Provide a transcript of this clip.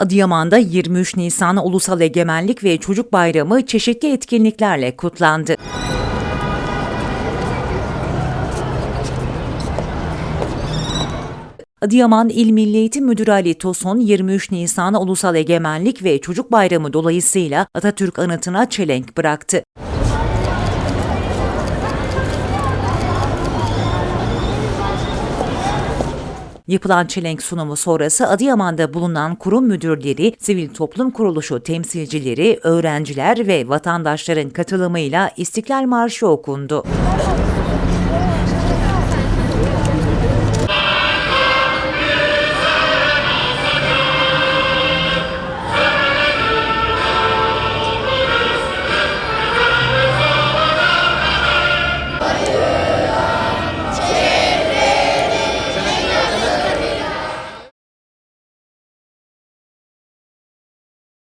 Adıyaman'da 23 Nisan Ulusal Egemenlik ve Çocuk Bayramı çeşitli etkinliklerle kutlandı. Adıyaman İl Milli Eğitim Müdürü Ali Tosun 23 Nisan Ulusal Egemenlik ve Çocuk Bayramı dolayısıyla Atatürk anıtına çelenk bıraktı. Yapılan çelenk sunumu sonrası Adıyaman'da bulunan kurum müdürleri, sivil toplum kuruluşu temsilcileri, öğrenciler ve vatandaşların katılımıyla İstiklal Marşı okundu.